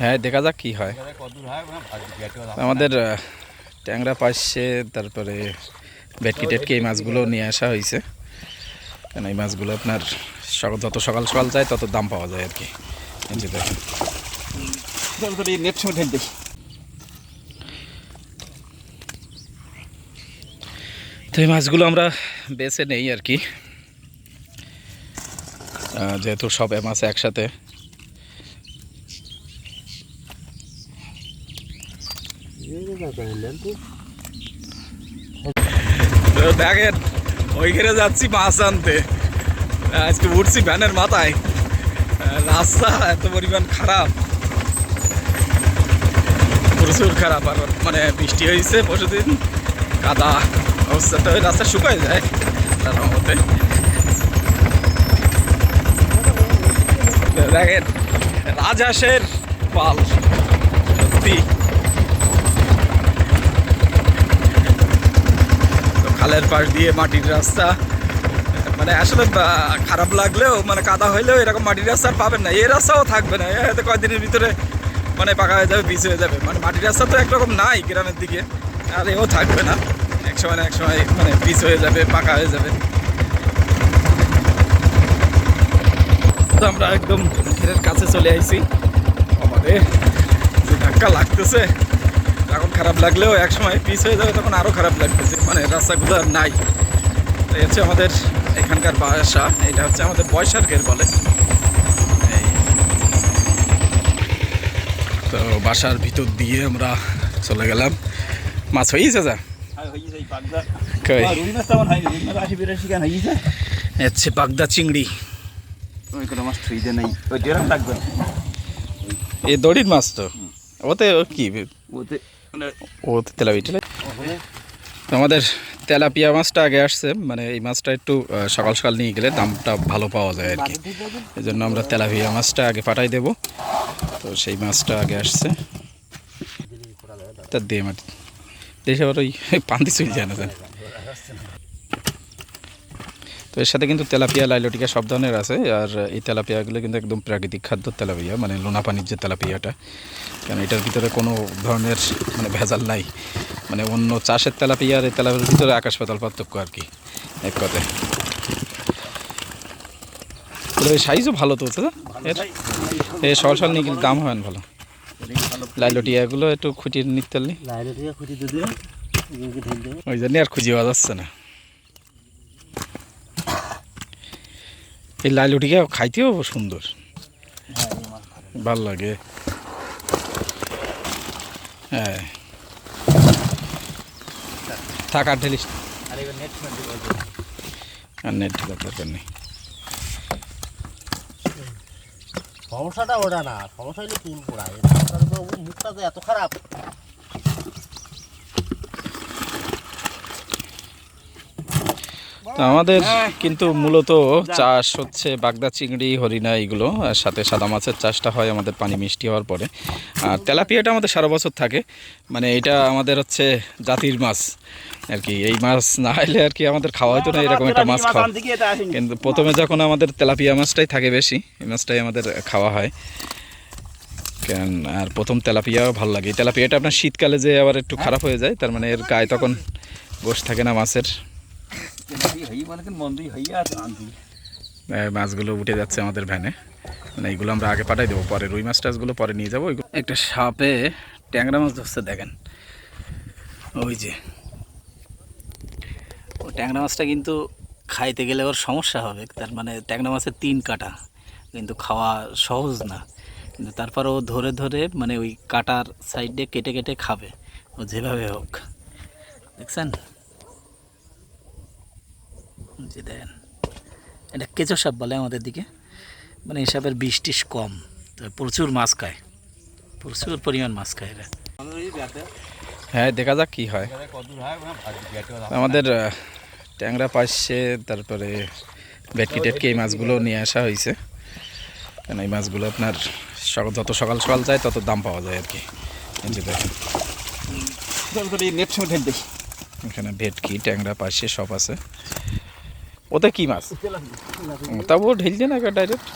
হ্যাঁ দেখা যাক কি হয়। আমাদের ট্যাংরা পাশে তারপরে ভেটকি টেটকি এই মাছগুলো নিয়ে আসা হয়েছে কেন এই মাছগুলো আপনার যত সকাল সকাল যায় তত দাম পাওয়া যায় আর কি। দেখেন। তো এই মাছগুলো আমরা বেছে নেই আর কি। যেহেতু সব মাছ একসাথে। দেখেন, ওইখানে যাচ্ছি মাছ আনতে। আজকে উঠছি ভ্যানের মাথায়। রাস্তা এত পরিমাণ খারাপ। প্রচুর খারাপ আর মানে বৃষ্টি হয়েছে পরশুদিন। কাদা অবস্থাটা ওই রাস্তা শুকায় যায়, তার মধ্যে। দেখেন, রাজহাঁসের পাল, সত্যি। খালের পাশ দিয়ে মাটির রাস্তা। মানে আসলে খারাপ লাগলেও মানে কাদা হইলেও এরকম মাটির রাস্তা আর পাবেন না। এই রাস্তাও থাকবে না। হয়তো কয়েকদিনের ভিতরে মানে পাকা হয়ে যাবে পিছ হয়ে যাবে। মানে মাটির রাস্তা তো একরকম নাই গ্রামের দিকে। আর এও থাকবে না। এক সময় না এক সময় মানে পিছ হয়ে যাবে, পাকা হয়ে যাবে। তো আমরা একদম ঘেরের কাছে চলে আইছি। আমাদের যে ধাক্কা লাগতেছে। এখন খারাপ লাগলেও এক সময় পিছ হয়ে যাবে তখন আরও খারাপ লাগতেছে। মানে রাস্তাগুলো আর নাই। তো এই হচ্ছে আমাদের এখানকার বাসা এটা হচ্ছে আমাদের বয়সার ঘের বলে। তো বাসার ভিতর দিয়ে আমরা চলে গেলাম। মাছ হয়েছে যা হয়েছে হচ্ছে পাগদা চিংড়ি। এ দড়ির মাছ তো? ওতে কি? ওতে ও তেলাপি আমাদের তেলাপিয়া মাছটা আগে আসছে মানে এই মাছটা একটু সকাল সকাল নিয়ে গেলে দামটা ভালো পাওয়া যায় আর কি। এই জন্য আমরা তেলাপিয়া মাছটা আগে পাঠাই দেব। তো সেই মাছটা আগে আসছে। তার দিয়ে মাটি দেশে আবার ওই পান্তি চলে যায় তো এর সাথে কিন্তু তেলাপিয়া লাইলটিকা সব ধরনের আছে। আর এই তেলাপিয়াগুলো কিন্তু একদম প্রাকৃতিক খাদ্য তেলাপিয়া মানে লোনা পানির যে তেলাপিয়াটা। কারণ এটার ভিতরে কোনো ধরনের মানে ভেজাল নাই। মানে অন্য চাষের তেলাপিয়া আর এই তেলাপিয়ার ভিতরে আকাশ পাতাল পার্থক্য আর কি এক কথায়। সাইজও ভালো তো এর এই সকাল সকাল নিয়ে দাম হয় না ভালো। লাইলটিয়াগুলো একটু খুঁটির নিতে ওই জন্য আর খুঁজে পাওয়া যাচ্ছে না। এই লাইলটিকে খাইতেও সুন্দর? ভালো লাগে। হ্যাঁ থাক, আর ঢেলিস আর নেট দরকার নেই। সমস্যাটা ওটা না, সমস্যা হলো চুল পোড়া। মুখটা তো এত খারাপ। তো আমাদের কিন্তু মূলত চাষ হচ্ছে বাগদা চিংড়ি হরিণা এইগুলো আর সাথে সাদা মাছের চাষটা হয় আমাদের পানি মিষ্টি হওয়ার পরে। আর তেলাপিয়াটা আমাদের সারা বছর থাকে। মানে এটা আমাদের হচ্ছে জাতির মাছ আর কি। এই মাছ না হলে আর কি আমাদের খাওয়া হয়তো না এরকম একটা মাছ খাওয়া। কিন্তু প্রথমে যখন আমাদের তেলাপিয়া মাছটাই থাকে বেশি এই মাছটাই আমাদের খাওয়া হয়। কেন আর প্রথম তেলাপিয়াও ভালো লাগে। তেলাপিয়াটা আপনার শীতকালে যে আবার একটু খারাপ হয়ে যায় তার মানে এর গায়ে তখন গোশ থাকে না মাছের। হই মানে হইয়া মাছগুলো উঠে যাচ্ছে আমাদের ভ্যানে। মানে এইগুলো আমরা আগে পাঠাই দেবো পরে রুই মাছ টাছগুলো পরে নিয়ে যাব ওইগুলো একটা সাপে ট্যাংরা মাছ ধরছে দেখেন। ওই যে। ও ট্যাংরা মাছটা কিন্তু খাইতে গেলে ওর সমস্যা হবে তার মানে ট্যাংরা মাছের তিন কাটা কিন্তু খাওয়া সহজ না। কিন্তু তারপর ও ধরে ধরে মানে ওই কাটার সাইডে কেটে কেটে খাবে ও যেভাবে হোক। দেখছেন? যে দেখেন এটা কেঁচো সাপ বলে আমাদের দিকে। মানে এই সাপের বিষ টিস কম তো প্রচুর মাছ খায় প্রচুর পরিমাণ মাছ খায় এরা। হ্যাঁ দেখা যাক কি হয়। আমাদের ট্যাংরা পাশে তারপরে ভেটকি টেটকি এই মাছগুলো নিয়ে আসা হয়েছে। কারণ এই মাছগুলো আপনার যত সকাল সকাল যায় তত দাম পাওয়া যায় আর কি। এই দেখেন। নেট দেখি। এখানে ভেটকি ট্যাংরা পাশে সব আছে। ওতে কি মাছ? তাও ঢেলছে না ডাইরেক্ট